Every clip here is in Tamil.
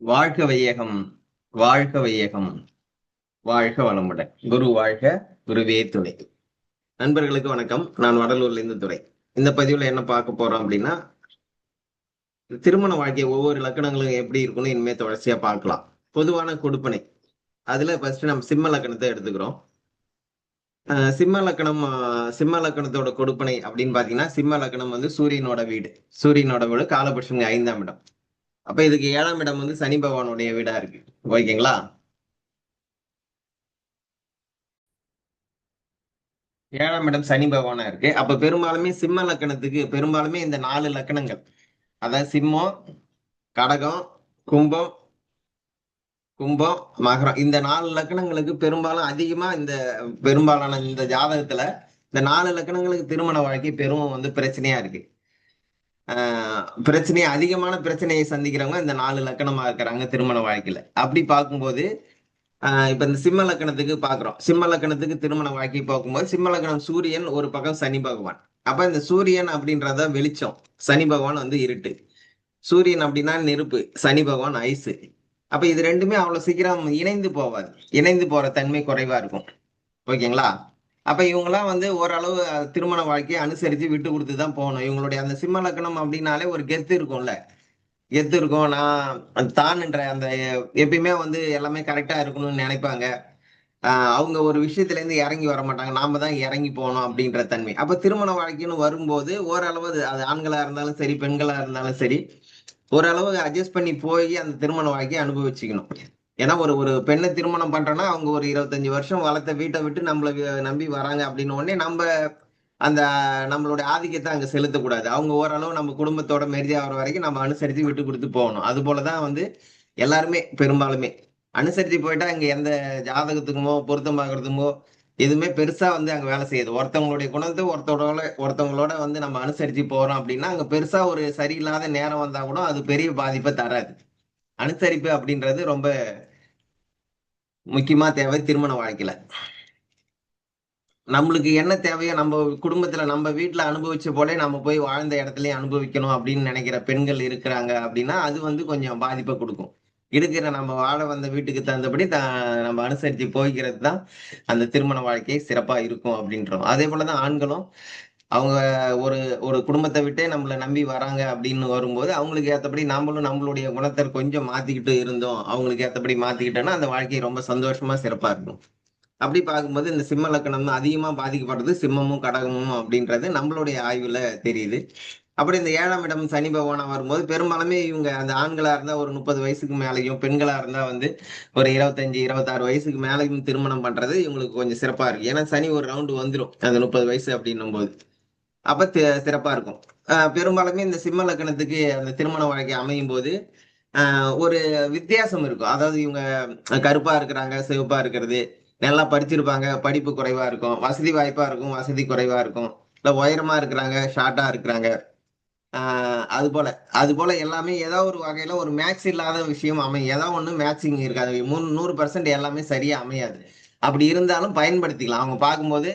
வாழ்க வையகம் வாழ்க வையகம் வாழ்க வளமுடன். குரு வாழ்க குருவே துணை. நண்பர்களுக்கு வணக்கம். நான் வடலூர்ல இருந்து துறை இந்த பதிவுல என்ன பார்க்க போறோம் அப்படின்னா திருமண வாழ்க்கை ஒவ்வொரு லக்கணங்களும் எப்படி இருக்கும்னு இனிமே தொடர்ச்சியா பார்க்கலாம். பொதுவான கொடுப்பனை. அதுல ஃபர்ஸ்ட் நம்ம சிம்ம லக்கணத்தை எடுத்துக்கிறோம். சிம்ம லக்கணம் சிம்ம லக்கணத்தோட கொடுப்பனை அப்படின்னு பாத்தீங்கன்னா சிம்ம லக்கணம் வந்து சூரியனோட வீடு. சூரியனோட வீடு காலபுருஷனுங்க ஐந்தாம் இடம். அப்ப இதுக்கு ஏழாம் இடம் வந்து சனி பகவானுடைய வீடா இருக்கு. ஓகேங்களா? ஏழாம் இடம் சனி பகவானா இருக்கு. அப்ப பெரும்பாலுமே சிம்ம லக்கணத்துக்கு பெரும்பாலுமே இந்த நாலு லக்கணங்கள். அதாவது சிம்மம் கடகம் கும்பம் கும்பம் மகரம். இந்த நாலு லக்கணங்களுக்கு பெரும்பாலும் அதிகமா இந்த பெரும்பாலான இந்த ஜாதகத்துல இந்த நாலு லக்கணங்களுக்கு திருமண வாழ்க்கை பெரும் வந்து பிரச்சனையா இருக்கு. பிரச்சனையை பிரச்சனை அதிகமான பிரச்சனையை சந்திக்கிறவங்க இந்த நாலு லக்கணமா இருக்கிறாங்க திருமண வாழ்க்கையில. அப்படி பார்க்கும்போது இப்ப இந்த சிம்ம லக்கணத்துக்கு பாக்குறோம் சிம்ம லக்கணத்துக்கு திருமண வாழ்க்கை பார்க்கும்போது சிம்ம லக்கணம் சூரியன் ஒரு பக்கம் சனி பகவான். அப்ப இந்த சூரியன் அப்படின்றத வெளிச்சம் சனி பகவான் வந்து இருட்டு. சூரியன் அப்படின்னா நெருப்பு சனி பகவான் ஐஸு. அப்ப இது ரெண்டுமே அவ்வளவு சீக்கிரம் இணைந்து போவாது. இணைந்து போற தன்மை குறைவா இருக்கும். ஓகேங்களா? அப்ப இவங்கெல்லாம் வந்து ஓரளவு திருமண வாழ்க்கையை அனுசரித்து விட்டு கொடுத்து தான் போகணும். இவங்களுடைய அந்த சிம்ம லக்கணம் அப்படின்னாலே ஒரு கெத்து இருக்கும்ல. கெத்து இருக்கும். நான் தான்ன்ற அந்த எப்பயுமே வந்து எல்லாமே கரெக்டா இருக்கணும்னு நினைப்பாங்க. அவங்க ஒரு விஷயத்துல இருந்து இறங்கி வர மாட்டாங்க. நாம தான் இறங்கி போகணும் அப்படின்ற தன்மை. அப்ப திருமண வாழ்க்கைன்னு வரும்போது ஓரளவு அது அது ஆண்களா இருந்தாலும் சரி பெண்களா இருந்தாலும் சரி ஓரளவு அட்ஜஸ்ட் பண்ணி போய் அந்த திருமண வாழ்க்கையை அனுபவிச்சுக்கணும். ஏன்னா ஒரு ஒரு பெண்ணை திருமணம் பண்றோம்னா அவங்க ஒரு இருபத்தஞ்சு வருஷம் வளர்த்த வீட்டை விட்டு நம்மளை நம்பி வராங்க அப்படின்னு உடனே நம்ம அந்த நம்மளுடைய ஆதிக்கத்தை அங்க செலுத்தக்கூடாது அவங்க ஓரளவு நம்ம குடும்பத்தோட மெரிதி ஆகிற வரைக்கும் நம்ம அனுசரித்து விட்டு கொடுத்து போகணும். அது போலதான் வந்து எல்லாருமே பெரும்பாலுமே. அனுசரித்து போயிட்டா அங்க எந்த ஜாதகத்துக்குமோ பொருத்தம் பார்க்கறதுமோ எதுவுமே பெருசா வந்து அங்க வேலை செய்யுது. ஒருத்தவங்களுடைய குணத்தை ஒருத்தரோட ஒருத்தவங்களோட வந்து நம்ம அனுசரித்து போறோம் அப்படின்னா அங்க பெருசா ஒரு சரியில்லாத நேரம் வந்தா கூட அது பெரிய பாதிப்பை தராது. அனுசரிப்பு அப்படின்றது ரொம்ப முக்கியமா தேவை திருமண வாழ்க்கையில. நம்மளுக்கு என்ன தேவையோ நம்ம குடும்பத்துல நம்ம வீட்டுல அனுபவிச்ச போல நம்ம போய் வாழ்ந்த இடத்துலயே அனுபவிக்கணும் அப்படின்னு நினைக்கிற பெண்கள் இருக்கிறாங்க அப்படின்னா அது வந்து கொஞ்சம் பாதிப்பை கொடுக்கும். இருக்கிற நம்ம வாழ வந்த வீட்டுக்கு தகுந்தபடி த நம்ம அனுசரித்து போய்க்கிறது தான் அந்த திருமண வாழ்க்கையை சிறப்பா இருக்கும் அப்படின்றோம். அதே போலதான் ஆண்களும் அவங்க ஒரு ஒரு குடும்பத்தை விட்டே நம்மளை நம்பி வராங்க அப்படின்னு வரும்போது அவங்களுக்கு ஏற்றபடி நம்மளும் நம்மளுடைய குணத்தை கொஞ்சம் மாற்றிக்கிட்டு இருந்தோம். அவங்களுக்கு ஏற்றபடி மாற்றிக்கிட்டோன்னா அந்த வாழ்க்கை ரொம்ப சந்தோஷமாக சிறப்பாக இருக்கும். அப்படி பார்க்கும்போது இந்த சிம்ம லக்கணம் அதிகமாக பாதிக்கப்படுறது சிம்மமும் கடகமும் அப்படின்றது நம்மளுடைய ஆய்வில் தெரியுது. அப்படி இந்த ஏழாம் இடம் சனி பகவானா வரும்போது பெரும்பாலுமே இவங்க அந்த ஆண்களா இருந்தா ஒரு முப்பது வயசுக்கு மேலேயும் பெண்களா இருந்தா வந்து ஒரு இருபத்தஞ்சு இருபத்தாறு வயசுக்கு மேலேயும் திருமணம் பண்றது இவங்களுக்கு கொஞ்சம் சிறப்பா இருக்கு ஏன்னா சனி ஒரு ரவுண்டு வந்துடும் அந்த முப்பது வயசு அப்படின்னும் போது அப்ப சிறப்பா இருக்கும். பெரும்பாலுமே இந்த சிம்ம லக்கணத்துக்கு அந்த திருமண வாழ்க்கை அமையும் போது ஒரு வித்தியாசம் இருக்கும். அதாவது இவங்க கருப்பா இருக்கிறாங்க சிவப்பா இருக்கிறது நல்லா படிச்சிருப்பாங்க படிப்பு குறைவா இருக்கும் வசதி வாய்ப்பா இருக்கும் வசதி குறைவா இருக்கும். இல்ல உயரமா இருக்கிறாங்க ஷார்ட்டா இருக்கிறாங்க. ஆஹ் அது போல. அது போல எல்லாமே ஏதோ ஒரு வகையில ஒரு மேட்ச் இல்லாத விஷயம் அமையும் ஏதோ ஒண்ணு மேட்சிங் இருக்காது மூணு நூறு பர்சன்ட் எல்லாமே சரியா அமையாது. அப்படி இருந்தாலும் பயன்படுத்திக்கலாம். அவங்க பார்க்கும்போது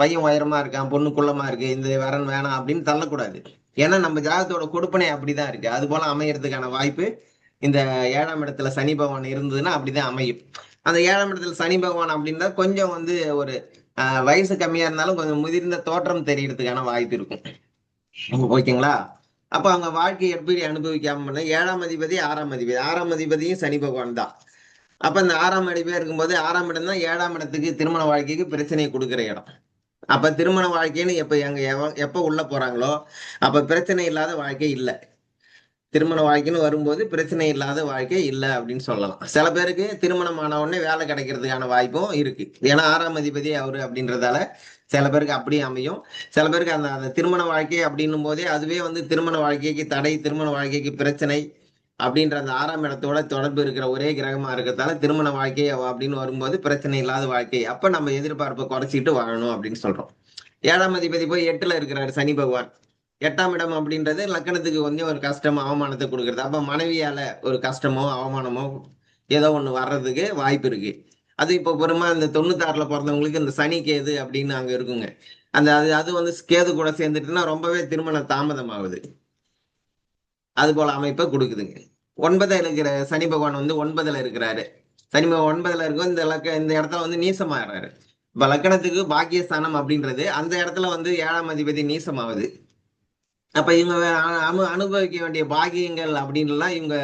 பையன் உயரமா இருக்கான் பொண்ணு குள்ளமா இருக்கு இந்த வரன் வேணாம் அப்படின்னு தள்ளக்கூடாது. ஏன்னா நம்ம ஜாதகத்தோட கொடுப்பனை அப்படிதான் இருக்கு. அது போல அமையறதுக்கான வாய்ப்பு இந்த ஏழாம் இடத்துல சனி பகவான் இருந்ததுன்னா அப்படிதான் அமையும். அந்த ஏழாம் இடத்துல சனி பகவான் அப்படின்னா கொஞ்சம் வந்து ஒரு வயசு கம்மியா இருந்தாலும் கொஞ்சம் முதிர்ந்த தோற்றம் தெரியறதுக்கான வாய்ப்பு இருக்கும். ஓகேங்களா? அப்ப அவங்க வாழ்க்கையை எப்படி அனுபவிக்காம பண்ண? ஏழாம் அதிபதி ஆறாம் அதிபதி. ஆறாம் அதிபதியும் சனி பகவான் தான். அப்ப இந்த ஆறாம் அதிபதியா இருக்கும்போது ஆறாம் இடம் தான் ஏழாம் இடத்துக்கு திருமண வாழ்க்கைக்கு பிரச்சனையை கொடுக்குற இடம். அப்ப திருமண வாழ்க்கைன்னு எப்ப எங்க எப்ப உள்ள போறாங்களோ அப்ப பிரச்சனை இல்லாத வாழ்க்கை இல்லை. திருமண வாழ்க்கைன்னு வரும்போது பிரச்சனை இல்லாத வாழ்க்கை இல்லை அப்படின்னு சொல்லலாம். சில பேருக்கு திருமணம் ஆன உடனே வேலை கிடைக்கிறதுக்கான வாய்ப்பும் இருக்கு. ஏன்னா ஆறாம் அதிபதி அவரு அப்படின்றதால சில பேருக்கு அப்படியே அமையும். சில பேருக்கு அந்த அந்த திருமண வாழ்க்கை அப்படின்னும் போதே அதுவே வந்து திருமண வாழ்க்கைக்கு தடை திருமண வாழ்க்கைக்கு பிரச்சனை அப்படின்ற அந்த ஆறாம் இடத்தோட தொடர்பு இருக்கிற ஒரே கிரகமா இருக்கிறதால திருமண வாழ்க்கை அப்படின்னு வரும்போது பிரச்சனை இல்லாத வாழ்க்கை. அப்ப நம்ம எதிர்பார்ப்பை குறைச்சிட்டு வாழணும் அப்படின்னு சொல்றோம். ஏழாம் அதிபதி போய் எட்டுல இருக்கிறாரு சனி பகவான். எட்டாம் இடம் அப்படின்றது லக்கணத்துக்கு கொஞ்சம் ஒரு கஷ்டம் அவமானத்தை கொடுக்கறது. அப்ப மனைவியால ஒரு கஷ்டமோ அவமானமோ ஏதோ ஒண்ணு வர்றதுக்கு வாய்ப்பு இருக்கு. அது இப்போ பெருமா இந்த தொண்ணூத்தாறுல பிறந்தவங்களுக்கு இந்த சனி கேது அப்படின்னு அங்க இருக்குங்க. அந்த அது அது வந்து கேது கூட சேர்ந்துட்டுன்னா ரொம்பவே திருமணம் தாமதம் ஆகுது அது போல அமைப்பை கொடுக்குதுங்க. ஒன்பதுல இருக்கிற சனி பகவான் வந்து ஒன்பதுல இருக்கிறாரு. சனி பகவான் ஒன்பதுல இருக்கும். இந்த லக்க இந்த இடத்துல வந்து நீசமாகறாரு இப்ப லக்கணத்துக்கு பாக்கியஸ்தானம் அப்படின்றது அந்த இடத்துல வந்து ஏழாம் அதிபதி நீசமாவது அப்ப இவங்க அனு அனுபவிக்க வேண்டிய பாக்கியங்கள் அப்படின்லாம் இவங்க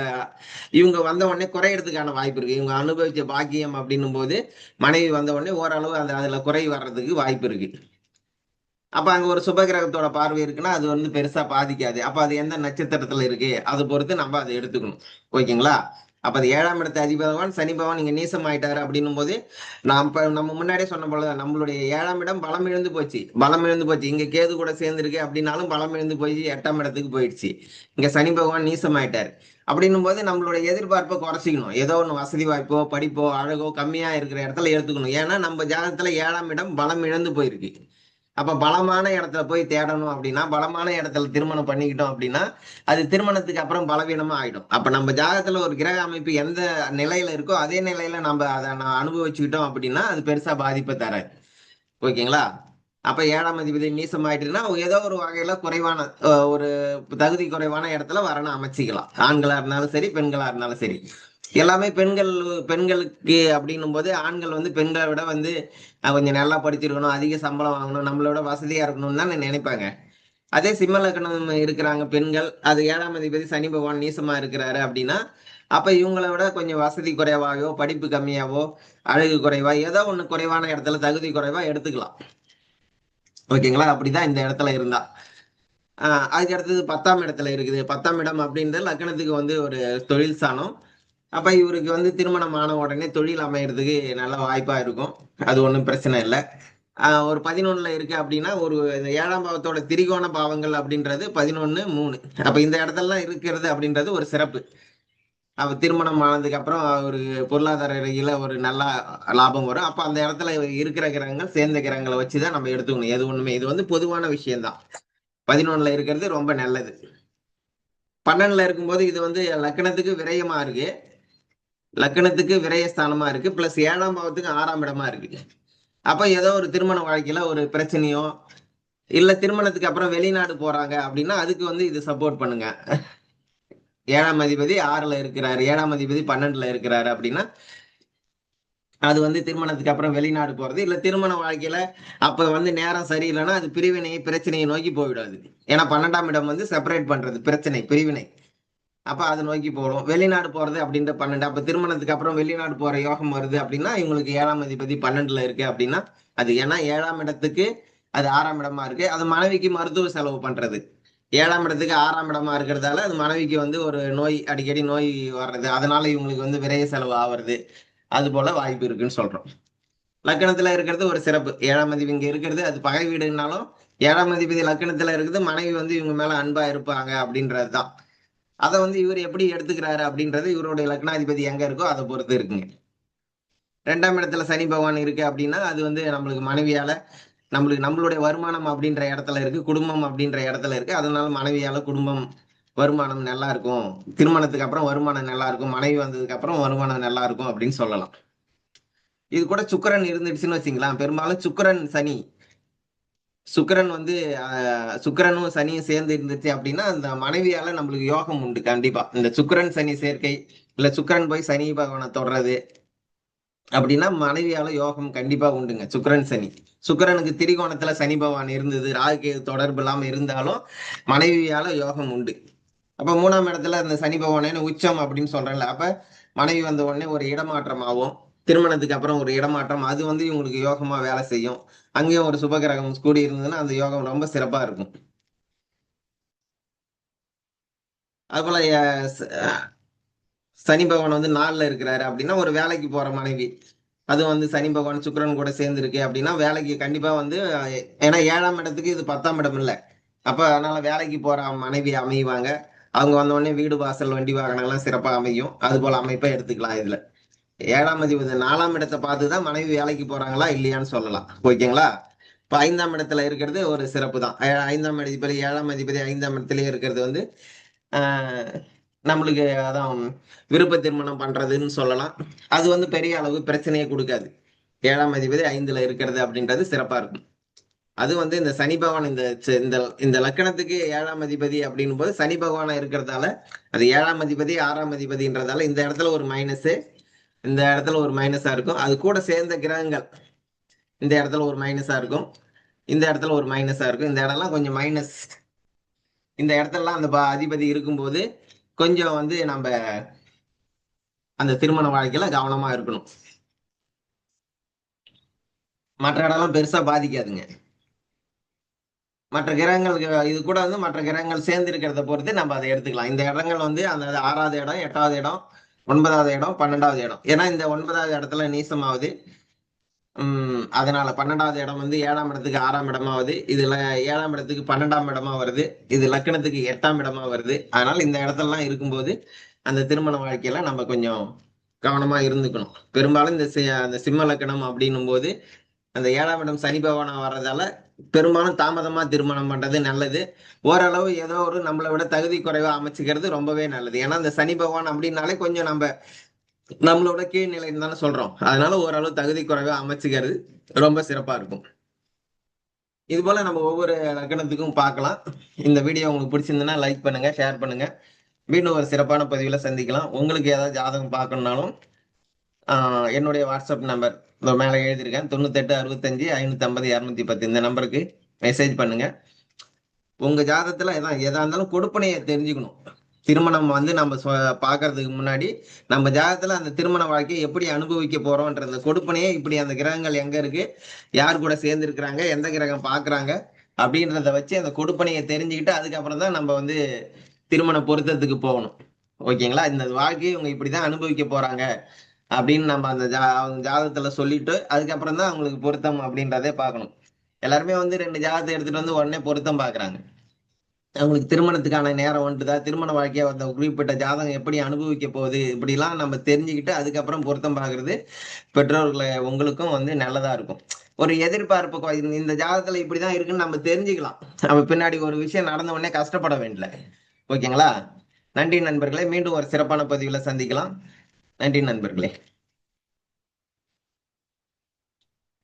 இவங்க வந்த உடனே குறையறதுக்கான வாய்ப்பு இருக்கு. இவங்க அனுபவிச்ச பாக்கியம் அப்படின்னும் போது மனைவி வந்த உடனே ஓரளவு அந்த அதுல குறை வர்றதுக்கு வாய்ப்பு இருக்கு. அப்ப அங்க ஒரு சுபகிரகத்தோட பார்வை இருக்குன்னா அது வந்து பெருசா பாதிக்காது. அப்ப அது எந்த நட்சத்திரத்துல இருக்கு? அதை பொறுத்து நம்ம அதை எடுத்துக்கணும். ஓகேங்களா? அப்ப அது ஏழாம் இடத்து அதிபகவான் சனி பகவான் நீங்க நீசம் ஆயிட்டாரு அப்படின்னும் போது நாம் இப்ப நம்ம முன்னாடியே சொன்ன போல நம்மளுடைய ஏழாம் இடம் பலம் இழந்து போச்சு. பலம் இழந்து போச்சு. இங்க கேது கூட சேர்ந்துருக்கு அப்படின்னாலும் பலம் இழந்து போய் எட்டாம் இடத்துக்கு போயிடுச்சு. இங்க சனி பகவான் நீசம் ஆயிட்டாரு அப்படின்னும் போது நம்மளுடைய எதிர்பார்ப்பை குறைச்சிக்கணும். ஏதோ ஒன்று வசதி வாய்ப்போ படிப்போ அழகோ கம்மியா இருக்கிற இடத்துல எடுத்துக்கணும். ஏன்னா நம்ம ஜாதகத்துல ஏழாம் இடம் பலம் இழந்து போயிருக்கு. அப்ப பலமான இடத்துல போய் தேடணும் அப்படின்னா பலமான இடத்துல திருமணம் பண்ணிக்கிட்டோம் அப்படின்னா அது திருமணத்துக்கு அப்புறம் பலவீனமா ஆயிடும். அப்ப நம்ம ஜாதகத்துல ஒரு கிரக அமைப்பு எந்த நிலையில இருக்கோ அதே நிலையில நம்ம அதை நான் அனுபவிச்சுக்கிட்டோம் அப்படின்னா அது பெருசா பாதிப்பை தராது. ஓகேங்களா? அப்ப ஏழாம் அதிபதி நீசம் ஆயிட்டுன்னா ஏதோ ஒரு வகையில குறைவான ஒரு தகுதி குறைவான இடத்துல வரணும் அமைச்சிக்கலாம். ஆண்களா இருந்தாலும் சரி பெண்களா இருந்தாலும் சரி. எல்லாமே பெண்கள் பெண்களுக்கு அப்படின்னும் போது ஆண்கள் வந்து பெண்களை விட வந்து கொஞ்சம் நல்லா படிச்சிருக்கணும் அதிக சம்பளம் வாங்கணும் நம்மளோட வசதியா இருக்கணும்னு தான் நினைப்பாங்க. அதே சிம்ம லக்னம் இருக்கிறாங்க பெண்கள் அது ஏழாம் அதிபதி சனி பகவான் நீசமா இருக்கிறாரு அப்படின்னா அப்ப இவங்களை விட கொஞ்சம் வசதி குறைவாகவோ படிப்பு கம்மியாவோ அழகு குறைவா ஏதோ ஒண்ணு குறைவான இடத்துல தகுதி குறைவா எடுத்துக்கலாம். ஓகேங்களா? அப்படிதான் இந்த இடத்துல இருந்தா. ஆஹ் அதுக்கு அடுத்தது பத்தாம் இடத்துல இருக்குது. பத்தாம் இடம் அப்படின்றது லக்னத்துக்கு வந்து ஒரு தொழில் சாணம் அப்ப இவருக்கு வந்து திருமணம் ஆன உடனே தொழில் அமையறதுக்கு நல்ல வாய்ப்பா இருக்கும். அது ஒன்றும் பிரச்சனை இல்லை. ஒரு பதினொன்னுல இருக்கு அப்படின்னா ஒரு ஏழாம் பாவத்தோட திரிகோண பாவங்கள் அப்படின்றது பதினொன்னு மூணு. அப்ப இந்த இடத்துலலாம் இருக்கிறது அப்படின்றது ஒரு சிறப்பு. அவ திருமணம் ஆனதுக்கு அப்புறம் அவருக்கு பொருளாதார ரீதியில ஒரு நல்ல லாபம் வரும். அப்ப அந்த இடத்துல இருக்கிற கிரகங்கள் சேர்ந்த கிரகங்களை வச்சுதான் நம்ம எடுத்துக்கணும். எது ஒண்ணுமே இது வந்து பொதுவான விஷயம்தான். பதினொன்னுல இருக்கிறது ரொம்ப நல்லது. பன்னெண்டுல இருக்கும்போது இது வந்து லக்கணத்துக்கு விரயமா இருக்கு. லக்கணத்துக்கு விரயஸ்தானமா இருக்கு பிளஸ் ஏழாம் பாவத்துக்கு ஆறாம் இடமா இருக்கு. அப்ப ஏதோ ஒரு திருமண வாழ்க்கையில ஒரு பிரச்சனையோ இல்ல திருமணத்துக்கு அப்புறம் வெளிநாடு போறாங்க அப்படின்னா அதுக்கு வந்து இது சப்போர்ட் பண்ணுங்க. ஏழாம் அதிபதி ஆறுல இருக்கிறாரு ஏழாம் அதிபதி பன்னெண்டுல இருக்கிறாரு அப்படின்னா அது வந்து திருமணத்துக்கு அப்புறம் வெளிநாடு போறது இல்ல திருமண வாழ்க்கையில அப்ப வந்து நேரம் சரியில்லைன்னா அது பிரிவினை பிரச்சனையை நோக்கி போயிடாது. ஏன்னா பன்னெண்டாம் இடம் வந்து செப்பரேட் பண்றது பிரச்சனை பிரிவினை. அப்ப அதை நோக்கி போகிறோம் வெளிநாடு போறது அப்படின்ற பன்னெண்டு அப்ப திருமணத்துக்கு அப்புறம் வெளிநாடு போற யோகம் வருது அப்படின்னா இவங்களுக்கு ஏழாம் அதிபதி பன்னெண்டுல இருக்கு அப்படின்னா அது ஏன்னா ஏழாம் இடத்துக்கு அது ஆறாம் இடமா இருக்கு. அது மனைவிக்கு மருத்துவ செலவு பண்றது. ஏழாம் இடத்துக்கு ஆறாம் இடமா இருக்கிறதால அது மனைவிக்கு வந்து ஒரு நோய் அடிக்கடி நோய் வர்றது. அதனால இவங்களுக்கு வந்து விரைய செலவு ஆவறது. அது போல வாய்ப்பு இருக்குன்னு சொல்றோம். லக்கணத்துல இருக்கிறது ஒரு சிறப்பு. ஏழாம் அதிபதி இங்க இருக்கிறது அது பகை வீடுனாலும் ஏழாம் அதிபதி லக்கணத்துல இருக்குது மனைவி வந்து இவங்க மேல அன்பா இருப்பாங்க அப்படின்றது தான் அதை வந்து இவர் எப்படி எடுத்துக்கிறாரு அப்படின்றது இவருடைய லக்னாதிபதி எங்க இருக்கோ அதை பொறுத்து இருக்குங்க. ரெண்டாம் இடத்துல சனி பகவான் இருக்கு அப்படின்னா அது வந்து நம்மளுக்கு மனைவியால நம்மளுக்கு நம்மளுடைய வருமானம் அப்படின்ற இடத்துல இருக்கு குடும்பம் அப்படின்ற இடத்துல இருக்கு. அதனால மனைவியால குடும்பம் வருமானம் நல்லா இருக்கும். திருமணத்துக்கு அப்புறம் வருமானம் நல்லா இருக்கும். மனைவி வந்ததுக்கு அப்புறம் வருமானம் நல்லா இருக்கும் அப்படின்னு சொல்லலாம். இது கூட சுக்கிரன் இருந்துடுச்சுன்னு வச்சுங்களா பெரும்பாலும் சுக்கிரன் சனி சுக்கிரன் வந்து சுக்கரனும் சுக்கிரனும் சனியும் சேர்ந்து இருந்துச்சு அப்படின்னா அந்த மனைவியால நம்மளுக்கு யோகம் உண்டு கண்டிப்பா. இந்த சுக்கரன் சனி சேர்க்கை இல்ல சுக்கிரன் போய் சனி பகவானை தொடர்றது அப்படின்னா மனைவியால யோகம் கண்டிப்பா உண்டுங்க சுக்கரன் சனி. சுக்கரனுக்கு திரிகோணத்துல சனி பகவான் இருந்தது ராகுக்கு தொடர்பு இல்லாம இருந்தாலும் மனைவியால யோகம் உண்டு. அப்ப மூணாம் இடத்துல அந்த சனி பகவானே உச்சம் அப்படின்னு சொல்றேன்ல அப்ப மனைவி வந்த உடனே ஒரு இடமாற்றம் ஆகும் திருமணத்துக்கு அப்புறம் ஒரு இடமாற்றம் அது வந்து இவங்களுக்கு யோகமா வேலை செய்யும். அங்கேயும் ஒரு சுபகிரகம் கூடி இருந்ததுன்னா அந்த யோகம் ரொம்ப சிறப்பா இருக்கும். அதுபோல சனி பகவான் வந்து நாளில் இருக்கிறாரு அப்படின்னா ஒரு வேலைக்கு போற மனைவி. அது வந்து சனி பகவான் சுக்கரன் கூட சேர்ந்து இருக்கு அப்படின்னா வேலைக்கு கண்டிப்பா வந்து ஏன்னா ஏழாம் இடத்துக்கு இது பத்தாம் இடம் இல்லை. அப்ப அதனால வேலைக்கு போற மனைவி அமைவாங்க. அவங்க வந்த உடனே வீடு வாசல் வண்டி வாகனங்கள்லாம் சிறப்பாக அமையும். அது போல அமைப்பை எடுத்துக்கலாம் இதுல. ஏழாம் அதிபதி நாலாம் இடத்தை பார்த்து தான் மனைவி வேலைக்கு போறாங்களா இல்லையான்னு சொல்லலாம். ஓகேங்களா? இப்ப ஐந்தாம் இடத்துல இருக்கிறது ஒரு சிறப்பு தான் ஐந்தாம் அதிபதி ஏழாம் அதிபதி ஐந்தாம் இடத்துலயே இருக்கிறது வந்து நம்மளுக்கு அதான் விருப்ப திருமணம் பண்றதுன்னு சொல்லலாம். அது வந்து பெரிய அளவு பிரச்சனையே கொடுக்காது. ஏழாம் அதிபதி ஐந்துல இருக்கிறது அப்படின்றது சிறப்பா இருக்கும். அது வந்து இந்த சனி பகவான் இந்த இந்த இந்த லக்கணத்துக்கு ஏழாம் அதிபதி அப்படின்னும் போது சனி பகவானா இருக்கிறதால அது ஏழாம் அதிபதி ஆறாம் அதிபதின்றதால இந்த இடத்துல ஒரு மைனஸ் இந்த இடத்துல ஒரு மைனஸா இருக்கும். அது கூட சேர்ந்த கிரகங்கள் இந்த இடத்துல ஒரு மைனஸா இருக்கும். இந்த இடத்துல ஒரு மைனஸா இருக்கும். இந்த இடம்லாம் கொஞ்சம் மைனஸ் இந்த இடத்துலலாம் அந்த அதிபதி இருக்கும்போது கொஞ்சம் வந்து நம்ம அந்த திருமண வாழ்க்கையில கவனமா இருக்கணும். மற்ற இடம்லாம் பெருசா பாதிக்காதுங்க. மற்ற கிரகங்களுக்கு இது கூட வந்து மற்ற கிரகங்கள் சேர்ந்து இருக்கிறத பொறுத்து நம்ம அதை எடுத்துக்கலாம். இந்த இடங்கள் வந்து அந்த ஆறாவது இடம் எட்டாவது இடம் ஒன்பதாவது இடம் பன்னெண்டாவது இடம். ஏன்னா இந்த ஒன்பதாவது இடத்துல நீசமாவது உம் அதனால பன்னெண்டாவது இடம் வந்து ஏழாம் இடத்துக்கு ஆறாம் இடமாவது இதுல ஏழாம் இடத்துக்கு பன்னெண்டாம் இடமா வருது இது லக்கணத்துக்கு எட்டாம் இடமா வருது. அதனால இந்த இடத்துலலாம் இருக்கும்போது அந்த திருமண வாழ்க்கையில நம்ம கொஞ்சம் கவனமா இருந்துக்கணும். பெரும்பாலும் இந்த சி- அந்த சிம்ம லக்கணம் அப்படின்னும் போது அந்த ஏழாம் இடம் சனி பகவானா வர்றதால பெரும்பாலும் தாமதமா திருமணம் பண்றது நல்லது. ஓரளவு ஏதோ ஒரு நம்மளை விட தகுதி குறைவா அமைச்சுக்கிறது ரொம்பவே நல்லது. ஏன்னா இந்த சனி பகவான் அப்படின்னாலே கொஞ்சம் நம்ம நம்மளோட கீழ்நிலைன்னு தானே சொல்றோம். அதனால ஓரளவு தகுதி குறைவா அமைச்சுக்கிறது ரொம்ப சிறப்பா இருக்கும். இது போல நம்ம ஒவ்வொரு லக்கணத்துக்கும் பார்க்கலாம். இந்த வீடியோ உங்களுக்கு பிடிச்சிருந்ததுன்னா லைக் பண்ணுங்க ஷேர் பண்ணுங்க. மீண்டும் ஒரு சிறப்பான பதிவுல சந்திக்கலாம். உங்களுக்கு ஏதாவது ஜாதகம் பார்க்கணும்னாலும் என்னுடைய வாட்ஸ்அப் நம்பர். இந்த மேலே எழுதியிருக்கேன். தொண்ணூத்தெட்டு அறுபத்தஞ்சு ஐநூத்தி ஐம்பது இரநூத்தி பத்து. இந்த நம்பருக்கு மெசேஜ் பண்ணுங்க. உங்க ஜாதத்துல எதா எதா இருந்தாலும் கொடுப்பனையை தெரிஞ்சுக்கணும். திருமணம் வந்து நம்ம பாக்குறதுக்கு பார்க்கறதுக்கு முன்னாடி நம்ம ஜாதகத்துல அந்த திருமண வாழ்க்கையை எப்படி அனுபவிக்க போறோம்ன்ற அந்த கொடுப்பனையே இப்படி அந்த கிரகங்கள் எங்க இருக்கு யார் கூட சேர்ந்து இருக்கிறாங்க எந்த கிரகம் பாக்குறாங்க அப்படின்றத வச்சு அந்த கொடுப்பனையை தெரிஞ்சுக்கிட்டு அதுக்கப்புறம் தான் நம்ம வந்து திருமண பொருத்தத்துக்கு போகணும். ஓகேங்களா? இந்த வாழ்க்கையை இவங்க இப்படிதான் அனுபவிக்க போறாங்க. அப்படின்னு நம்ம அந்த ஜா அவங்க ஜாதகத்துல சொல்லிட்டு அதுக்கப்புறம் தான் அவங்களுக்கு பொருத்தம் அப்படின்றதே பார்க்கணும். எல்லாருமே வந்து ரெண்டு ஜாதகத்தை எடுத்துட்டு வந்து உடனே பொருத்தம் பாக்குறாங்க. அவங்களுக்கு திருமணத்துக்கான நேரம் வந்துட்டுதா திருமண வாழ்க்கையை அந்த குறிப்பிட்ட ஜாதகம் எப்படி அனுபவிக்க போகுது? இப்படிலாம் நம்ம தெரிஞ்சுக்கிட்டு அதுக்கப்புறம் பொருத்தம் பார்க்கறது பெற்றோர்களை உங்களுக்கும் வந்து நல்லதா இருக்கும். ஒரு எதிர்பார்ப்பு இந்த- ஜாதகத்துல இப்படிதான் இருக்குன்னு நம்ம தெரிஞ்சுக்கலாம். நம்ம பின்னாடி ஒரு விஷயம் நடந்த உடனே கஷ்டப்பட வேண்டிய ஓகேங்களா? நன்றி நண்பர்களே. மீண்டும் ஒரு சிறப்பான பதிவுல சந்திக்கலாம். நன்றி நண்பர்களே.